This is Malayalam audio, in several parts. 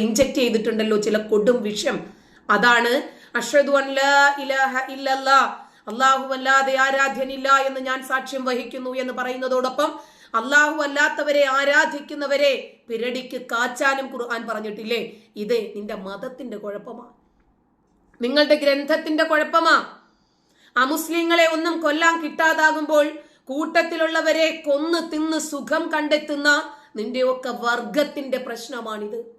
ഇഞ്ചക്ട് ചെയ്തിട്ടുണ്ടല്ലോ ചില കൊടും വിഷം. അതാണ് അഷദു ഇലാഹ അള്ളാഹു അല്ലാതെ ആരാധ്യനില്ല എന്ന് ഞാൻ സാക്ഷ്യം വഹിക്കുന്നു എന്ന് പറയുന്നതോടൊപ്പം അള്ളാഹു അല്ലാത്തവരെ ആരാധിക്കുന്നവരെ പിരടിക്ക് കാച്ചാനും ഖുർആൻ പറഞ്ഞിട്ടില്ലേ? ഇത് നിന്റെ മതത്തിന്റെ കുഴപ്പമാ. നിങ്ങളുടെ ഗ്രന്ഥത്തിന്റെ കുഴപ്പമാ. അമുസ്ലിങ്ങളെ ഒന്നും കൊല്ലാൻ കിട്ടാതാകുമ്പോൾ കൂട്ടത്തിലുള്ളവരെ കൊന്ന് തിന്ന് സുഖം കണ്ടെത്തുന്ന നിന്റെയൊക്കെ വർഗത്തിന്റെ പ്രശ്നമാണിത്.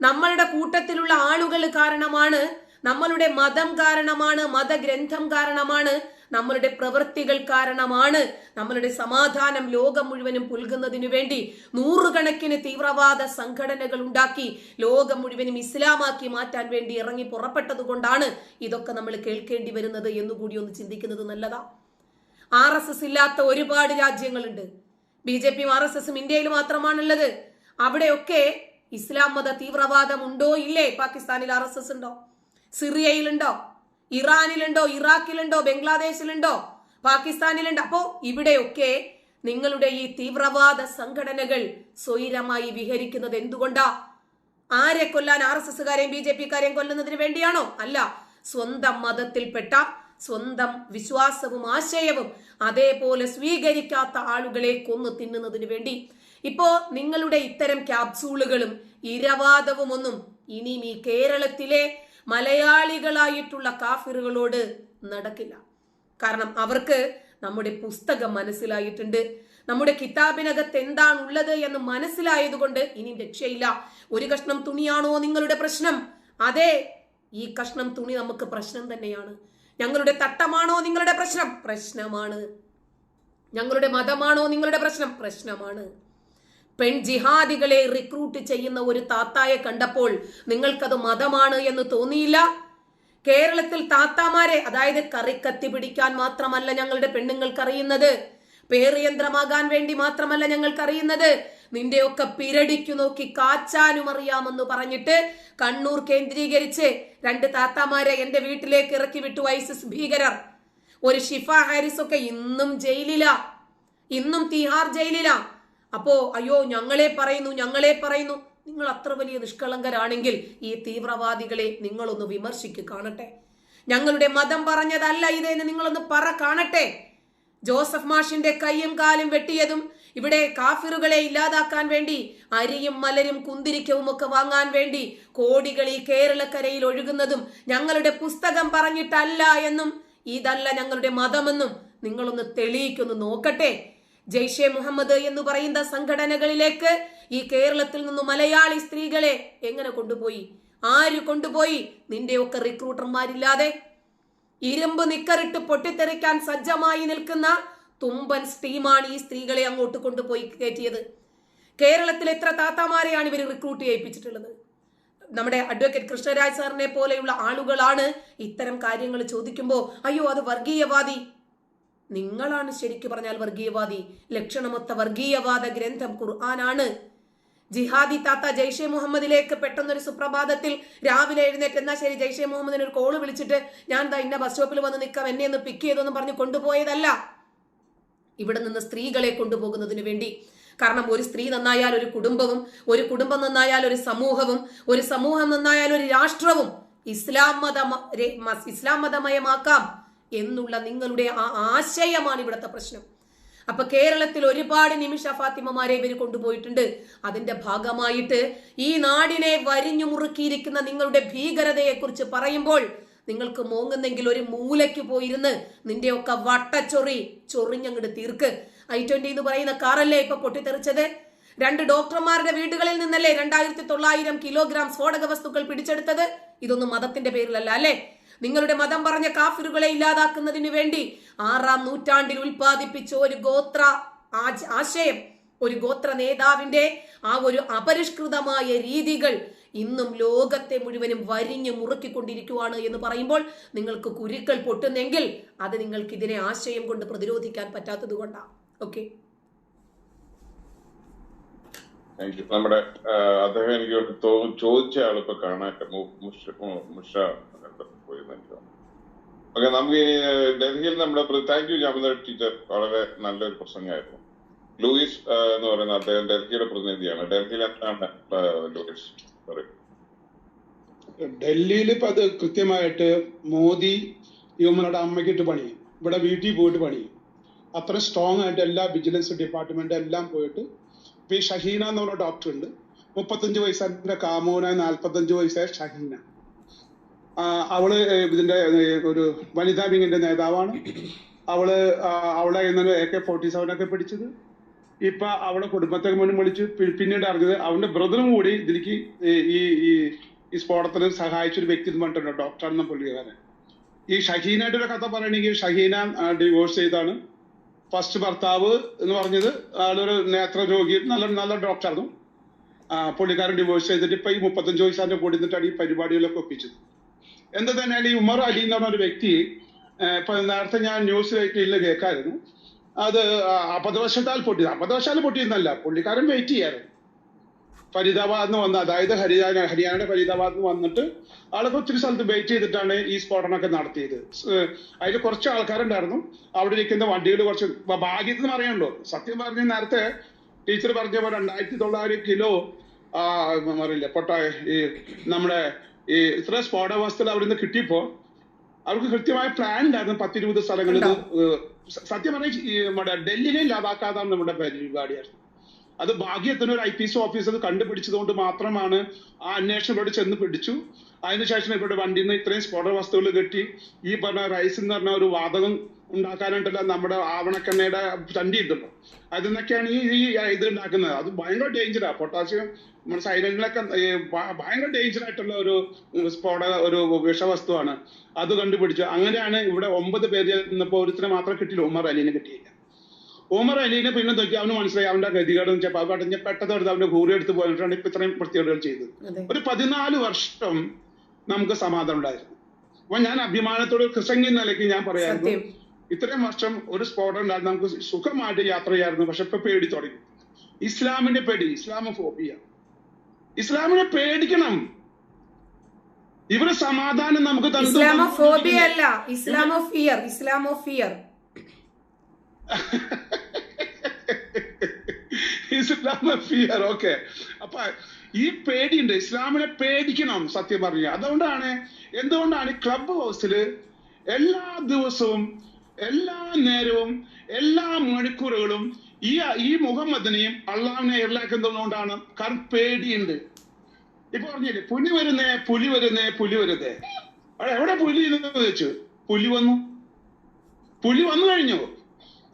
നമ്മളുടെ കൂട്ടത്തിലുള്ള ആളുകൾ കാരണമാണ് നമ്മളുടെ മതം കാരണമാണ് മതഗ്രന്ഥം കാരണമാണ് നമ്മളുടെ പ്രവൃത്തികൾ കാരണമാണ് നമ്മളുടെ സമാധാനം ലോകം മുഴുവനും പുൽകുന്നതിനു വേണ്ടി നൂറുകണക്കിന് തീവ്രവാദ സംഘടനകൾ ഉണ്ടാക്കി ലോകം മുഴുവനും ഇസ്ലാമാക്കി മാറ്റാൻ വേണ്ടി ഇറങ്ങി പുറപ്പെട്ടതുകൊണ്ടാണ് ഇതൊക്കെ നമ്മൾ കേൾക്കേണ്ടി വരുന്നത് എന്നുകൂടി ഒന്ന് ചിന്തിക്കുന്നത് നല്ലതാ. ആർ എസ് എസ് ഇല്ലാത്ത ഒരുപാട് രാജ്യങ്ങളുണ്ട്. ബി ജെ പിയും ആർ എസ് എസും ഇന്ത്യയിൽ മാത്രമാണുള്ളത്. അവിടെയൊക്കെ ഇസ്ലാം മത തീവ്രവാദം ഉണ്ടോ? ഇല്ലേ? പാകിസ്ഥാനിൽ ആർ എസ് എസ് ഉണ്ടോ? സിറിയയിലുണ്ടോ? ഇറാനിലുണ്ടോ? ഇറാഖിലുണ്ടോ? ബംഗ്ലാദേശിലുണ്ടോ? പാകിസ്ഥാനിലുണ്ടോ. അപ്പോ ഇവിടെയൊക്കെ നിങ്ങളുടെ ഈ തീവ്രവാദ സംഘടനകൾ സ്വൈരമായി വിഹരിക്കുന്നത് എന്തുകൊണ്ടാ? ആരെ കൊല്ലാൻ ആർ എസ് എസുകാരെയും ബി ജെ പിക്കാരെയും കൊല്ലുന്നതിന് വേണ്ടിയാണോ? അല്ല സ്വന്തം മതത്തിൽപ്പെട്ട സ്വന്തം വിശ്വാസവും ആശയവും അതേപോലെ സ്വീകരിക്കാത്ത ആളുകളെ കൊന്നു തിന്നുന്നതിന് വേണ്ടി ഇപ്പോ നിങ്ങളുടെ ഇത്തരം ക്യാപ്സൂളുകളും ഇരവാദവും ഒന്നും ഇനിയും ഈ കേരളത്തിലെ മലയാളികളായിട്ടുള്ള കാഫിറുകളോട് നടക്കില്ല. കാരണം അവർക്ക് നമ്മുടെ പുസ്തകം മനസ്സിലായിട്ടുണ്ട്. നമ്മുടെ കിതാബിനകത്ത് എന്താണ് ഉള്ളത് എന്ന് മനസ്സിലായതുകൊണ്ട് ഇനി രക്ഷയില്ല. ഒരു കഷ്ണം തുണിയാണോ നിങ്ങളുടെ പ്രശ്നം? അതെ ഈ കഷ്ണം തുണി നമുക്ക് പ്രശ്നം തന്നെയാണ്. ഞങ്ങളുടെ തട്ടമാണോ നിങ്ങളുടെ പ്രശ്നം? പ്രശ്നമാണ്. ഞങ്ങളുടെ മതമാണോ നിങ്ങളുടെ പ്രശ്നം? പ്രശ്നമാണ്. പെൺ ജിഹാദികളെ റിക്രൂട്ട് ചെയ്യുന്ന ഒരു താത്തായെ കണ്ടപ്പോൾ നിങ്ങൾക്കത് മതമാണ് എന്ന് തോന്നിയില്ല? കേരളത്തിൽ താത്താമാരെ അതായത് കറിക്കത്തി പിടിക്കാൻ മാത്രമല്ല ഞങ്ങളുടെ പെണ്ണുങ്ങൾക്ക് അറിയുന്നത്. പേറിയന്ത്രമാകാൻ വേണ്ടി മാത്രമല്ല ഞങ്ങൾക്ക് അറിയുന്നത്. നിന്റെയൊക്കെ പിരടിക്കു നോക്കി കാച്ചാനും അറിയാമെന്ന് പറഞ്ഞിട്ട് കണ്ണൂർ കേന്ദ്രീകരിച്ച് രണ്ട് താത്താമാരെ എന്റെ വീട്ടിലേക്ക് ഇറക്കി വിട്ടു ഐസിസ് ഭീകരർ. ഒരു ഷിഫ ഹാരിസ് ഒക്കെ ഇന്നും ജയിലില. ഇന്നും തിഹാർ ജയിലിലാ. അപ്പോ അയ്യോ ഞങ്ങളെ പറയുന്നു ഞങ്ങളെ പറയുന്നു. നിങ്ങൾ അത്ര വലിയ നിഷ്കളങ്കരാണെങ്കിൽ ഈ തീവ്രവാദികളെ നിങ്ങളൊന്ന് വിമർശിക്ക് കാണട്ടെ. ഞങ്ങളുടെ മതം പറഞ്ഞതല്ല ഇത് എന്ന് നിങ്ങളൊന്ന് പറ കാണട്ടെ. ജോസഫ് മാഷിന്റെ കൈയും കാലും വെട്ടിയതും ഇവിടെ കാഫിറുകളെ ഇല്ലാതാക്കാൻ വേണ്ടി അരിയും മലരും കുന്തിരിക്കവും ഒക്കെ വാങ്ങാൻ വേണ്ടി കോടികൾ ഈ കേരളക്കരയിൽ ഒഴുകുന്നതും ഞങ്ങളുടെ പുസ്തകം പറഞ്ഞിട്ടല്ല എന്നും ഇതല്ല ഞങ്ങളുടെ മതമെന്നും നിങ്ങളൊന്ന് തെളിയിക്കൊന്ന് നോക്കട്ടെ. ജയ്ഷെ മുഹമ്മദ് എന്ന് പറയുന്ന സംഘടനകളിലേക്ക് ഈ കേരളത്തിൽ നിന്ന് മലയാളി സ്ത്രീകളെ എങ്ങനെ കൊണ്ടുപോയി? ആര് കൊണ്ടുപോയി? നിന്റെയൊക്കെ റിക്രൂട്ടർമാരില്ലാതെ. ഇരുമ്പ് നിക്കറിട്ട് പൊട്ടിത്തെറിക്കാൻ സജ്ജമായി നിൽക്കുന്ന തുമ്പൻ സ്റ്റീമാണ് ഈ സ്ത്രീകളെ അങ്ങോട്ട് കൊണ്ടുപോയി കയറ്റിയത്. കേരളത്തിൽ എത്ര താത്താമാരെയാണ് ഇവർ റിക്രൂട്ട് ചെയ്യിപ്പിച്ചിട്ടുള്ളത്? നമ്മുടെ അഡ്വക്കേറ്റ് കൃഷ്ണരാജ് സാറിനെ പോലെയുള്ള ആളുകളാണ് ഇത്തരം കാര്യങ്ങൾ ചോദിക്കുമ്പോൾ അയ്യോ അത് വർഗീയവാദി നിങ്ങളാണ് ശരിക്കു പറഞ്ഞാൽ വർഗീയവാദി. ലക്ഷണമൊത്ത വർഗീയവാദ ഗ്രന്ഥം ഖുർആനാണ്. ജിഹാദി താത്ത ജയ്ഷെ മുഹമ്മദിലേക്ക് പെട്ടെന്നൊരു സുപ്രഭാതത്തിൽ രാവിലെ എഴുന്നേറ്റ് എന്നാ ശരി ജയ്ഷെ മുഹമ്മദിന് ഒരു കോൾ വിളിച്ചിട്ട് ഞാൻ ദാ ഇന്ന ബസ് സ്റ്റോപ്പിൽ വന്ന് നിൽക്കാം എന്നെ ഒന്ന് പിക്ക് ചെയ്തെന്ന് പറഞ്ഞ് കൊണ്ടുപോയതല്ല. ഇവിടെ നിന്ന് സ്ത്രീകളെ കൊണ്ടുപോകുന്നതിന് വേണ്ടി. കാരണം ഒരു സ്ത്രീ നന്നായാൽ ഒരു കുടുംബവും ഒരു കുടുംബം നന്നായാൽ ഒരു സമൂഹവും ഒരു സമൂഹം നന്നായാൽ ഒരു രാഷ്ട്രവും ഇസ്ലാം മത ഇസ്ലാം മതമയമാക്കാം. എന്നുള്ള നിങ്ങളുടെ ആ ആശയമാണ് ഇവിടുത്തെ പ്രശ്നം. അപ്പൊ കേരളത്തിൽ ഒരുപാട് നിമിഷ ഫാത്തിമമാരെ ഇവർ കൊണ്ടുപോയിട്ടുണ്ട്. അതിന്റെ ഭാഗമായിട്ട് ഈ നാടിനെ വരിഞ്ഞു മുറുക്കിയിരിക്കുന്ന നിങ്ങളുടെ ഭീകരതയെ കുറിച്ച് പറയുമ്പോൾ നിങ്ങൾക്ക് മോങ്ങുന്നെങ്കിൽ ഒരു മൂലയ്ക്ക് പോയിരുന്ന് നിന്റെയൊക്കെ വട്ടച്ചൊറി ചൊറിഞ്ഞങ്ങട് തീർക്ക്. ഐ ട്വന്റി എന്ന് പറയുന്ന കാറല്ലേ ഇപ്പൊ പൊട്ടിത്തെറിച്ചത്? രണ്ട് ഡോക്ടർമാരുടെ വീടുകളിൽ നിന്നല്ലേ രണ്ടായിരത്തി തൊള്ളായിരം കിലോഗ്രാം സ്ഫോടക വസ്തുക്കൾ പിടിച്ചെടുത്തത്? ഇതൊന്നും മതത്തിന്റെ പേരിലല്ല അല്ലേ? നിങ്ങളുടെ മതം പറഞ്ഞ കാഫിറുകളെ ഇല്ലാതാക്കുന്നതിന് വേണ്ടി ആറാം നൂറ്റാണ്ടിൽ ഉൽപ്പാദിപ്പിച്ച ഒരു ഗോത്ര ആശയം ഒരു ഗോത്ര നേതാവിന്റെ ആ ഒരു അപരിഷ്കൃതമായ രീതികൾ ഇന്നും ലോകത്തെ മുഴുവനും വരിഞ്ഞു മുറുക്കിക്കൊണ്ടിരിക്കുവാണ് എന്ന് പറയുമ്പോൾ നിങ്ങൾക്ക് കുരുക്കൾ പൊട്ടുന്നെങ്കിൽ അത് നിങ്ങൾക്ക് ഇതിനെ ആശയം കൊണ്ട് പ്രതിരോധിക്കാൻ പറ്റാത്തത് കൊണ്ടാണ് ഓക്കെ. നമ്മുടെ അദ്ദേഹം എനിക്ക് ചോദിച്ച ആളിപ്പോ കാണാൻ മുഷ ഓക്കെ നമുക്ക് ഡൽഹിയിൽ നമ്മുടെ താങ്ക് യു ജാമിദ ടീച്ചർ വളരെ നല്ലൊരു പ്രസംഗമായിരുന്നു. ലൂയിസ് എന്ന് പറയുന്ന അദ്ദേഹം ഡൽഹിയുടെ പ്രതിനിധിയാണ്. ഡൽഹിയിൽ എന്താണ് ലൂയിസ്? പറയും ഡൽഹിയിൽ ഇപ്പൊ അത് കൃത്യമായിട്ട് മോദി ഇവന്മാരുടെ അമ്മയ്ക്കിട്ട് പണി ഇവിടെ വീട്ടിൽ പോയിട്ട് പണി. അത്ര സ്ട്രോങ് ആയിട്ട് എല്ലാ വിജിലൻസ് ഡിപ്പാർട്ട്മെന്റ് എല്ലാം പോയിട്ട് ഇപ്പൊ ഈ ഷഹീന എന്ന് പറഞ്ഞ ഡോക്ടർ ഉണ്ട്. മുപ്പത്തഞ്ച് വയസ്സായ കാമോന നാൽപ്പത്തഞ്ച് വയസ്സായ ഷഹീന. അവൾ ഇതിന്റെ ഒരു വനിതാ വിങ്ങിന്റെ നേതാവാണ്. അവൾ അവളെ ഇന്നലെ എ കെ ഫോർട്ടി സെവൻ ഒക്കെ പിടിച്ചത്. ഇപ്പൊ അവളെ കുടുംബത്തെ മുന്നിൽ വിളിച്ച് പിന്നീട് അറിഞ്ഞത് അവന്റെ ബ്രദറും കൂടി ഇതിലേക്ക് ഈ ഈ- ഈ സ്ഫോടനത്തിന് സഹായിച്ച ഒരു വ്യക്തി പറഞ്ഞിട്ടുണ്ട് ഡോക്ടർ എന്ന പുള്ളിക്കാരൻ. ഈ ഷഹീനയുടെ ഒരു കഥ പറയണെങ്കിൽ ഷഹീന ഡിവോഴ്സ് ചെയ്താണ്. ഫസ്റ്റ് ഭർത്താവ് എന്ന് പറഞ്ഞത് ആളൊരു നേത്ര രോഗി നല്ല നല്ല ഡോക്ടറായിരുന്നു പുള്ളിക്കാരൻ ഡിവോഴ്സ് ചെയ്തിട്ട് ഇപ്പൊ ഈ മുപ്പത്തഞ്ച് വയസ്സാന്റെ കൂടി നിന്നിട്ടാണ് ഈ പരിപാടികളൊക്കെ ഒപ്പിച്ചത്. എന്ത് തന്നെയാണ് ഈ ഉമർ അലി എന്ന് പറഞ്ഞ ഒരു വ്യക്തി ഇപ്പൊ നേരത്തെ ഞാൻ ന്യൂസ് ഇല്ല കേൾക്കായിരുന്നു. അത് അബദ്ധവശത്താൽ പൊട്ടിയത് അബദ്ധവശാൽ പൊട്ടിയെന്നല്ല പുള്ളിക്കാരൻ വെയിറ്റ് ചെയ്യായിരുന്നു ഫരീദാബാദ് നിന്ന് വന്ന അതായത് ഹരിയാന ഹരിയാനയുടെ ഫരീദാബാദ് നിന്ന് വന്നിട്ട് ആളൊക്കെ ഒത്തിരി സ്ഥലത്ത് വെയിറ്റ് ചെയ്തിട്ടാണ് ഈ സ്ഫോടനമൊക്കെ നടത്തിയത്. അതിൽ കുറച്ച് ആൾക്കാരുണ്ടായിരുന്നു. അവിടെ ഇരിക്കുന്ന വണ്ടികൾ കുറച്ച് ഭാഗ്യത്തിന് അറിയണ്ടോ സത്യം പറഞ്ഞ നേരത്തെ ടീച്ചർ പറഞ്ഞ പോലെ രണ്ടായിരത്തി തൊള്ളായിരം കിലോ ആ അറിയില്ല പൊട്ട ഈ നമ്മുടെ ഈ ഇത്ര സ്ഫോടക വസ്തുക്കൾ അവിടെ നിന്ന് കിട്ടിയപ്പോ അവർക്ക് കൃത്യമായ പ്ലാൻ ഉണ്ടായിരുന്നു പത്തിരുപത് സ്ഥലങ്ങളിൽ. സത്യം പറഞ്ഞാൽ ഡൽഹിനെ ഇല്ലാതാക്കാതാണ് നമ്മുടെ പരിപാടിയായിരുന്നു. അത് ഭാഗ്യത്തിന് ഒരു ഐ പി എസ് ഓഫീസർ കണ്ടുപിടിച്ചതുകൊണ്ട് മാത്രമാണ് ആ അന്വേഷണം ഇവിടെ ചെന്ന് പിടിച്ചു. അതിനുശേഷം ഇവിടെ വണ്ടിയിൽ നിന്ന് ഇത്രയും സ്ഫോടക വസ്തുക്കൾ കിട്ടി. ഈ പറഞ്ഞ റൈസ് എന്ന് പറഞ്ഞ ഒരു വാതകം ഉണ്ടാക്കാനായിട്ടല്ല നമ്മുടെ ആവണക്കെണ്ണയുടെ ചണ്ടി ഉണ്ടല്ലോ. അതിൽ നിന്നൊക്കെയാണ് ഈ ഈ ഇത് ഉണ്ടാക്കുന്നത് അത് ഭയങ്കര ഡേഞ്ചറാ പൊട്ടാസ്യം നമ്മുടെ സൈലന്റിലൊക്കെ ഭയങ്കര ഡേഞ്ചർ ആയിട്ടുള്ള ഒരു സ്ഫോടക ഒരു വിഷവസ്തുവാണ്. അത് കണ്ടുപിടിച്ചു അങ്ങനെയാണ് ഇവിടെ ഒമ്പത് പേര് ഇന്നിപ്പോ ഒരുത്തിനെ മാത്രം കിട്ടിയില്ല. ഉമർ അലീനെ കിട്ടിയില്ല. ഉമർ അലീനെ പിന്നെ നോക്കി അവന് മനസ്സിലായി അവന്റെ ഗതികേട് അവിടെ പെട്ടെന്ന് എടുത്ത് അവന്റെ ഭൂരി എടുത്ത് പോയിട്ടാണ് ഇപ്പൊ ഇത്രയും വൃത്തികേടുകൾ ചെയ്തത്. ഒരു പതിനാല് വർഷം നമുക്ക് സമാധാനം ഉണ്ടായിരുന്നു. അപ്പൊ ഞാൻ അഭിമാനത്തോട് കൃഷങ്ങി നിലയ്ക്ക് ഞാൻ പറയായിരുന്നു. സത്യം. ഇത്രയും വർഷം ഒരു സ്ഫോടനം ഉണ്ടായിരുന്നു നമുക്ക് സുഖമായിട്ട് യാത്ര ചെയ്യായിരുന്നു പക്ഷെ ഇപ്പൊ പേടി തുടങ്ങി. ഇസ്ലാമിന്റെ പേടി ഇസ്ലാമോഫോബിയ. ഇസ്ലാമിനെ പേടിക്കണം. ഇവർ സമാധാനം നമുക്ക് തന്നു. ഇസ്ലാമോഫോബിയ അല്ല. Islamo fear Islamo fear Islamo fear okay. അപ്പൊ ഈ പേടിയുണ്ട്. ഇസ്ലാമിനെ പേടിക്കണം സത്യം പറഞ്ഞ. അതുകൊണ്ടാണ് എന്തുകൊണ്ടാണ് ക്ലബ് ഹൗസിൽ എല്ലാ ദിവസവും എല്ലാ നേരവും എല്ലാ മണിക്കൂറുകളും ഈ ഈ മുഹമ്മദിനെയും അള്ളാഹിനെ ഇറലാക്കുന്നതുകൊണ്ടാണ് കാരണം പേടിയുണ്ട്. ഇപ്പൊ പറഞ്ഞില്ലേ പുലി വരുന്നേ പുലി വരുന്നേ പുലി വരുന്നേ. എവിടെ പുലി എന്ന് ചോദിച്ചു? പുലി വന്നു. പുലി വന്നു കഴിഞ്ഞു.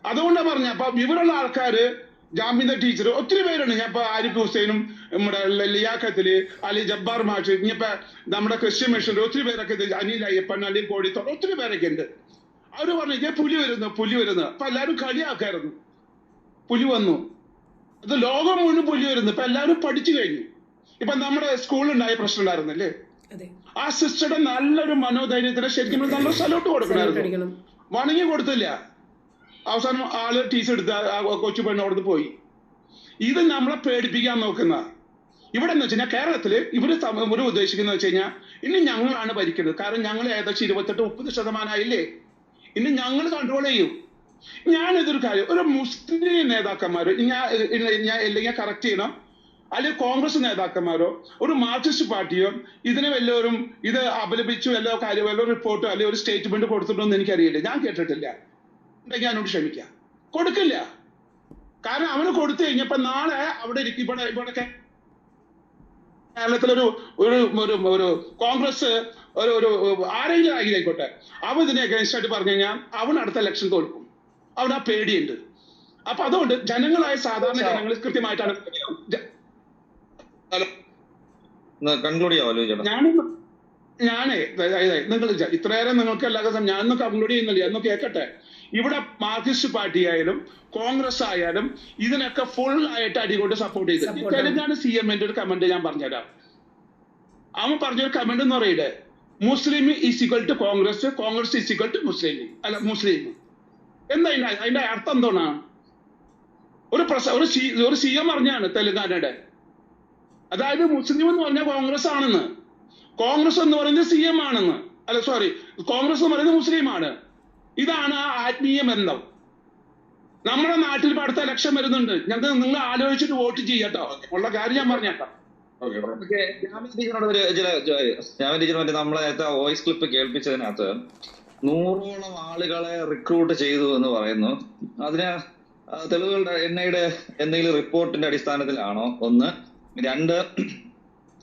അതുകൊണ്ടാ പറഞ്ഞ അപ്പൊ ഇവരുള്ള ആൾക്കാര് ജാമ്യത ടീച്ചർ ഒത്തിരി പേരുണ്ട്. ഞാൻ ഇപ്പൊ ആരിഫ് ഹുസൈനും നമ്മുടെ ലിയാഖത്തിൽ അലി ജബ്ബാർ മാഷ് ഇനിയിപ്പോ നമ്മുടെ ക്രിസ്ത്യൻ മിഷൻ ഒത്തിരി പേരൊക്കെ അനിൽ അയ്യപ്പൻ അലി കോടിത്തോട് ഒത്തിരി പേരൊക്കെ ഉണ്ട്. അവർ പറഞ്ഞു ഇതേ പുലി വരുന്നു പുലി വരുന്നു. അപ്പൊ എല്ലാവരും കളിയാക്കായിരുന്നു. പുലി വന്നു. അത് ലോകം മുഴുവൻ പുലി വരുന്നു. ഇപ്പൊ എല്ലാരും പഠിച്ചു കഴിഞ്ഞു. ഇപ്പൊ നമ്മുടെ സ്കൂളിലുണ്ടായ പ്രശ്നം ഉണ്ടായിരുന്നല്ലേ ആ സിസ്റ്ററുടെ നല്ലൊരു മനോധൈര്യത്തിന് ശരിക്കും നല്ല സലോട്ട് കൊടുക്കണമായിരുന്നു അടിക്കണം. വണങ്ങി കൊടുത്തില്ല. അവസാനം ആൾ ടീച്ചർ എടുത്ത് കൊച്ചു പെണ്ണ് അവിടുന്ന് പോയി. ഇത് നമ്മളെ പേടിപ്പിക്കാൻ നോക്കുന്ന ഇവിടെ എന്ന് വെച്ചാൽ കേരളത്തിൽ ഇവർ ഇവർ ഉദ്ദേശിക്കുന്നത് വെച്ച് കഴിഞ്ഞാൽ ഇനി ഞങ്ങളാണ് ഭരിക്കുന്നത് കാരണം ഞങ്ങൾ ഏകദേശം ഇരുപത്തെട്ട് മുപ്പത് ശതമാനമായില്ലേ? ഇനി ഞങ്ങൾ കൺട്രോൾ ചെയ്യും. ഞാൻ ഇതൊരു കാര്യം ഒരു മുസ്ലിം നേതാക്കന്മാര് ഞാൻ ഞാൻ അല്ലെങ്കിൽ കറക്റ്റ് ചെയ്യണം. അല്ലെങ്കിൽ കോൺഗ്രസ് നേതാക്കന്മാരോ ഒരു മാർക്സിസ്റ്റ് പാർട്ടിയോ ഇതിനെ വല്ലവരും ഇത് അപലപിച്ചു വല്ല കാര്യം വല്ല റിപ്പോർട്ടോ അല്ലെങ്കിൽ ഒരു സ്റ്റേറ്റ്മെന്റ് കൊടുത്തിട്ടുണ്ടോ എന്ന് എനിക്കറിയില്ല. ഞാൻ കേട്ടിട്ടില്ല. ഉണ്ടെങ്കിൽ അതിനോട് ക്ഷമിക്കാം. കൊടുക്കില്ല. കാരണം അവന് കൊടുത്തു കഴിഞ്ഞപ്പോ നാളെ അവിടെ ഇരിക്കും ഇവിടെ ഇവിടെ കേരളത്തിലൊരു ഒരു ഒരു ഒരു കോൺഗ്രസ് ഒരു ഒരു ആരെങ്കിലും ആയിക്കോട്ടെ അവൻ ഇതിനെ അഗേൻസ്റ്റ് ആയിട്ട് പറഞ്ഞു കഴിഞ്ഞാൽ അവൻ അടുത്ത ഇലക്ഷൻ തോൽക്കും. അവൻ ആ പേടിയുണ്ട്. അപ്പൊ അതുകൊണ്ട് ജനങ്ങളായ സാധാരണ ജനങ്ങൾ കൃത്യമായിട്ടാണ് കൺക്ലൂഡ് ഞാൻ ഞാനേ നിങ്ങൾ ഇത്രയേറെ നിങ്ങൾക്ക് എല്ലാ ദിവസം ഞാനൊന്നും കൺക്ലൂഡ് ചെയ്യുന്നില്ല. എന്ന് കേൾക്കട്ടെ ഇവിടെ മാർക്സിസ്റ്റ് പാർട്ടി ആയാലും കോൺഗ്രസ് ആയാലും ഇതിനൊക്കെ ഫുൾ ആയിട്ട് അടികൊണ്ട് സപ്പോർട്ട് ചെയ്ത്. തെലുങ്കാന സി എമ്മിന്റെ ഒരു കമന്റ് ഞാൻ പറഞ്ഞുതരാം. അവൻ പറഞ്ഞൊരു കമന്റ് എന്ന് പറയുന്നത് Muslim is equal to Congress Congress is equal to Muslim അല്ല മുസ്ലിം എന്താ അതിന്റെ അതിന്റെ അർത്ഥം എന്താണ്? ഒരു പ്രസ ഒരു സി ഒരു സി എം പറഞ്ഞാണ് തെലങ്കാനയുടെ. അതായത് മുസ്ലിം എന്ന് പറഞ്ഞാൽ കോൺഗ്രസ് ആണെന്ന്. കോൺഗ്രസ് എന്ന് പറയുന്നത് സി എം ആണെന്ന്. അല്ല സോറി കോൺഗ്രസ് എന്ന് പറയുന്നത് മുസ്ലിം ആണ്. ഇതാണ് ആ ആത്മീയ ബന്ധം. നമ്മുടെ നാട്ടിൽ ഇപ്പൊ അടുത്ത ഇലക്ഷൻ വരുന്നുണ്ട്. ഞങ്ങൾക്ക് നിങ്ങൾ ആലോചിച്ചിട്ട് വോട്ട് ചെയ്യട്ടോ. ഉള്ള കാര്യം ഞാൻ പറഞ്ഞേട്ടോ ടീച്ചറിനോട് നമ്മളെ നേരത്തെ വോയിസ് ക്ലിപ്പ് കേൾപ്പിച്ചതിനകത്ത് നൂറോളം ആളുകളെ റിക്രൂട്ട് ചെയ്തു എന്ന് പറയുന്നു. അതിന് തെളിവുകളുടെ എണ്ണയുടെ എന്തെങ്കിലും റിപ്പോർട്ടിന്റെ അടിസ്ഥാനത്തിലാണോ? ഒന്ന്. രണ്ട്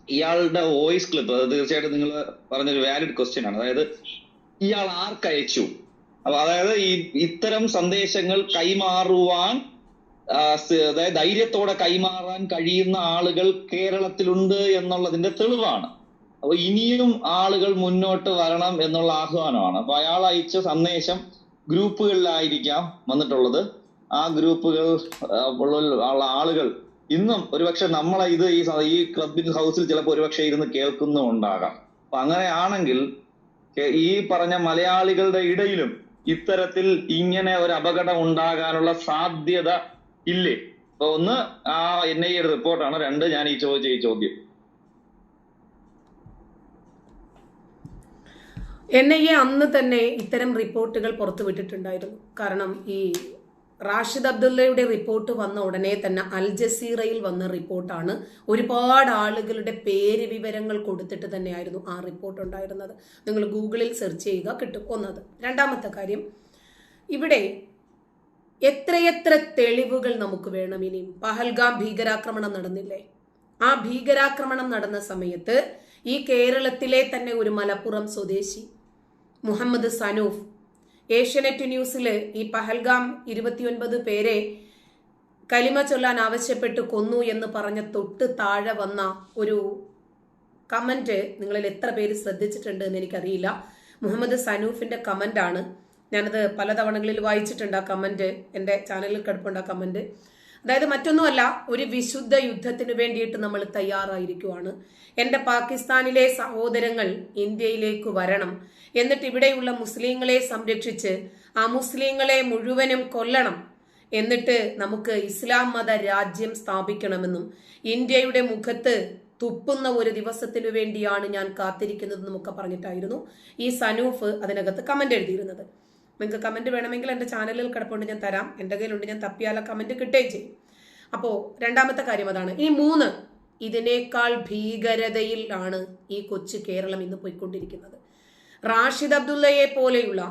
ഇയാളുടെ വോയിസ് ക്ലിപ്പ് അത് തീർച്ചയായിട്ടും നിങ്ങൾ പറഞ്ഞൊരു വാലിഡ് ക്വസ്റ്റ്യൻ ആണ്. അതായത് ഇയാൾ ആർക്കയച്ചു അതായത് ഈ ഇത്തരം സന്ദേശങ്ങൾ കൈമാറുവാൻ അതായത് ധൈര്യത്തോടെ കൈമാറാൻ കഴിയുന്ന ആളുകൾ കേരളത്തിലുണ്ട് എന്നുള്ളതിന്റെ തെളിവാണ്. അപ്പൊ ഇനിയും ആളുകൾ മുന്നോട്ട് വരണം എന്നുള്ള ആഹ്വാനമാണ്. അപ്പൊ അയാൾ അയച്ച സന്ദേശം ഗ്രൂപ്പുകളിലായിരിക്കാം വന്നിട്ടുള്ളത്. ആ ഗ്രൂപ്പുകൾ ഉള്ള ആളുകൾ ഇന്നും ഒരുപക്ഷെ നമ്മളെ ഇത് ഈ ഈ ക്ലബിൻ ഹൗസിൽ ചിലപ്പോൾ ഒരുപക്ഷെ ഇരുന്ന് കേൾക്കുന്നുണ്ടാകാം അപ്പൊ അങ്ങനെയാണെങ്കിൽ ഈ പറഞ്ഞ മലയാളികളുടെ ഇടയിലും ഇത്തരത്തിൽ ഇങ്ങനെ ഒരു അപകടം ഉണ്ടാകാനുള്ള സാധ്യത ഇല്ലേ? അപ്പൊ ഒന്ന് ആ എൻ ഐ എയുടെ റിപ്പോർട്ടാണ്. രണ്ട് ഞാൻ ഈ ചോദിച്ച ഈ ചോദ്യം. എൻ ഐ എ അന്ന് തന്നെ ഇത്തരം റിപ്പോർട്ടുകൾ പുറത്തുവിട്ടിട്ടുണ്ടായിരുന്നു. കാരണം ഈ റാഷിദ് അബ്ദുള്ളയുടെ റിപ്പോർട്ട് വന്ന ഉടനെ തന്നെ അൽ ജസീറയിൽ വന്ന റിപ്പോർട്ടാണ്. ഒരുപാട് ആളുകളുടെ പേര് വിവരങ്ങൾ കൊടുത്തിട്ട് തന്നെയായിരുന്നു ആ റിപ്പോർട്ട് ഉണ്ടായിരുന്നത്. നിങ്ങൾ ഗൂഗിളിൽ സെർച്ച് ചെയ്യുക കിട്ടും ഒന്നത്. രണ്ടാമത്തെ കാര്യം ഇവിടെ എത്രയെത്ര തെളിവുകൾ നമുക്ക് വേണം ഇനിയും പഹൽഗാം ഭീകരാക്രമണം നടന്നില്ലേ? ആ ഭീകരാക്രമണം നടന്ന സമയത്ത് ഈ കേരളത്തിലെ തന്നെ ഒരു മലപ്പുറം സ്വദേശി മുഹമ്മദ് സനൂഫ് ഏഷ്യനെറ്റ് ന്യൂസിൽ ഈ പഹൽഗാം ഇരുപത്തിയൊൻപത് പേരെ കലിമ ചൊല്ലാൻ ആവശ്യപ്പെട്ട് കൊന്നു എന്ന് പറഞ്ഞ തൊട്ട് താഴെ വന്ന ഒരു കമന്റ് നിങ്ങളിൽ എത്ര പേര് ശ്രദ്ധിച്ചിട്ടുണ്ട് എന്ന് എനിക്കറിയില്ല. മുഹമ്മദ് സനൂഫിന്റെ കമന്റ് ആണ് ഞാനത് പല തവണകളിൽ വായിച്ചിട്ടുണ്ട് ആ കമന്റ്. എന്റെ ചാനലിൽ കിടപ്പുണ്ട് ആ കമന്റ്. അതായത് മറ്റൊന്നുമല്ല ഒരു വിശുദ്ധ യുദ്ധത്തിന് വേണ്ടിയിട്ട് നമ്മൾ തയ്യാറായിരിക്കുവാണ്. എന്റെ പാകിസ്ഥാനിലെ സഹോദരങ്ങൾ ഇന്ത്യയിലേക്ക് വരണം. എന്നിട്ട് ഇവിടെയുള്ള മുസ്ലിങ്ങളെ സംരക്ഷിച്ച് ആ മുസ്ലിങ്ങളെ മുഴുവനും കൊല്ലണം. എന്നിട്ട് നമുക്ക് ഇസ്ലാം മത രാജ്യം സ്ഥാപിക്കണമെന്നും ഇന്ത്യയുടെ മുഖത്ത് തുപ്പുന്ന ഒരു ദിവസത്തിനു വേണ്ടിയാണ് ഞാൻ കാത്തിരിക്കുന്നതെന്നുമൊക്കെ പറഞ്ഞിട്ടായിരുന്നു ഈ സനൂഫ് അതിനകത്ത് കമന്റ് എഴുതിയിരുന്നത്. നിങ്ങൾക്ക് കമന്റ് വേണമെങ്കിൽ എന്റെ ചാനലിൽ കിടപ്പുണ്ട് ഞാൻ തരാം. എന്റെ കയ്യിലുണ്ട് ഞാൻ തപ്പിയാൽ കമന്റ് കിട്ടുകയും ചെയ്യും. അപ്പോൾ രണ്ടാമത്തെ കാര്യം അതാണ്. ഇനി മൂന്ന് ഇതിനേക്കാൾ ഭീകരതയിലാണ് ഈ കൊച്ചു കേരളം ഇന്ന് പോയിക്കൊണ്ടിരിക്കുന്നത്. റാഷിദ് അബ്ദുള്ളയെ പോലെയുള്ള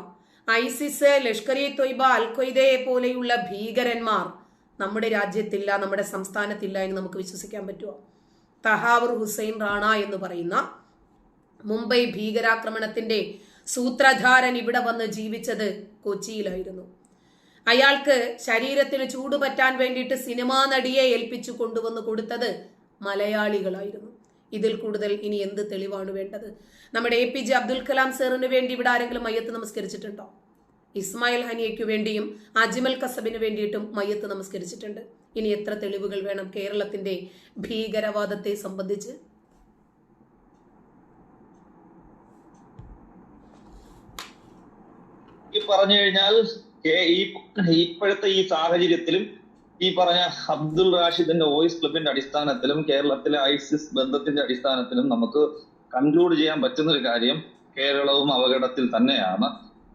ഐസിസ് ലഷ്കർ ഇ തൊയ്ബ അൽ ഖ്വയ്ദയെ പോലെയുള്ള ഭീകരന്മാർ നമ്മുടെ രാജ്യത്തില്ല നമ്മുടെ സംസ്ഥാനത്തില്ല എന്ന് നമുക്ക് വിശ്വസിക്കാൻ പറ്റുമോ തഹാവർ ഹുസൈൻ റാണ എന്ന് പറയുന്ന മുംബൈ ഭീകരാക്രമണത്തിന്റെ സൂത്രധാരൻ ഇവിടെ വന്ന് ജീവിച്ചത് കൊച്ചിയിലായിരുന്നു. അയാൾക്ക് ശരീരത്തിന് ചൂട് പറ്റാൻ വേണ്ടിയിട്ട് സിനിമാ നടിയെ ഏൽപ്പിച്ചു കൊണ്ടുവന്ന് കൊടുത്തത് മലയാളികളായിരുന്നു. ഇതിൽ കൂടുതൽ ഇനി എന്ത് തെളിവാണ് വേണ്ടത്? നമ്മുടെ A P J Abdul Kalam സാറിന് വേണ്ടി ഇവിടെ ആരെങ്കിലും മയ്യത്ത് നമസ്കരിച്ചിട്ടുണ്ടോ? ഇസ്മായിൽ ഹനിയയ്ക്കു വേണ്ടിയും അജ്മൽ കസബിന് വേണ്ടിയിട്ടും മയ്യത്ത് നമസ്കരിച്ചിട്ടുണ്ട്. ഇനി എത്ര തെളിവുകൾ വേണം കേരളത്തിന്റെ ഭീകരവാദത്തെ സംബന്ധിച്ച്? പറഞ്ഞു കഴിഞ്ഞാൽ ഈ ഇപ്പോഴത്തെ ഈ സാഹചര്യത്തിലും ഈ പറഞ്ഞ അബ്ദുൾ റാഷിദിന്റെ വോയിസ് ക്ലിപ്പിന്റെ അടിസ്ഥാനത്തിലും കേരളത്തിലെ ഐസിസ് ബന്ധത്തിന്റെ അടിസ്ഥാനത്തിലും നമുക്ക് കൺക്ലൂഡ് ചെയ്യാൻ പറ്റുന്ന ഒരു കാര്യം കേരളവും അപകടത്തിൽ തന്നെയാണ്.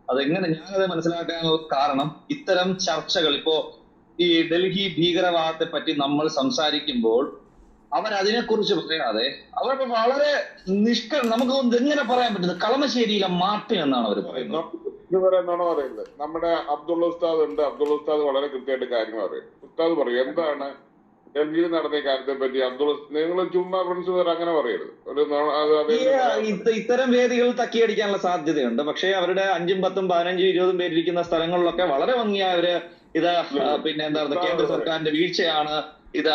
അതെങ്ങനെ ഞാനത് മനസ്സിലാക്കാനുള്ള കാരണം ഇത്തരം ചർച്ചകൾ ഇപ്പോ ഈ ഡൽഹി ഭീകരവാദത്തെ പറ്റി നമ്മൾ സംസാരിക്കുമ്പോൾ അവർ അതിനെക്കുറിച്ച് പറയാതെ അവർ വളരെ നിഷ്ക നമുക്ക് എങ്ങനെ പറയാൻ പറ്റുന്നത്? കളമശ്ശേരിയിലെ മാർട്ടിൻ എന്നാണ് അവർ പറയുന്നത്. ഇതുവരെ എന്നാണോ പറയുന്നത് നമ്മുടെ അബ്ദുള്ള ഉസ്താദ് ഉണ്ട്. അബ്ദുള്ള ഉസ്താദ് വളരെ കൃത്യമായിട്ട് കാര്യങ്ങൾ പറയും. ഉസ്താദ് പറയും എന്താണ് ഡൽഹിയിൽ നടന്ന കാര്യത്തെ പറ്റി? അബ്ദുള്ള നിങ്ങൾ ചുമ്മാ പ്രിൻസിപ്പൽ അങ്ങനെ പറയരുത്. ഒരു ഇത്തരം വേദികൾ തക്കിയടിക്കാനുള്ള സാധ്യതയുണ്ട്. പക്ഷേ അവരുടെ അഞ്ചും പത്തും പതിനഞ്ചും ഇരുപതും പേരിരിക്കുന്ന സ്ഥലങ്ങളിലൊക്കെ വളരെ ഭംഗിയായ അവർ ഇത് പിന്നെ എന്താ പറയുക കേന്ദ്ര സർക്കാരിന്റെ വീഴ്ചയാണ് ഇത്.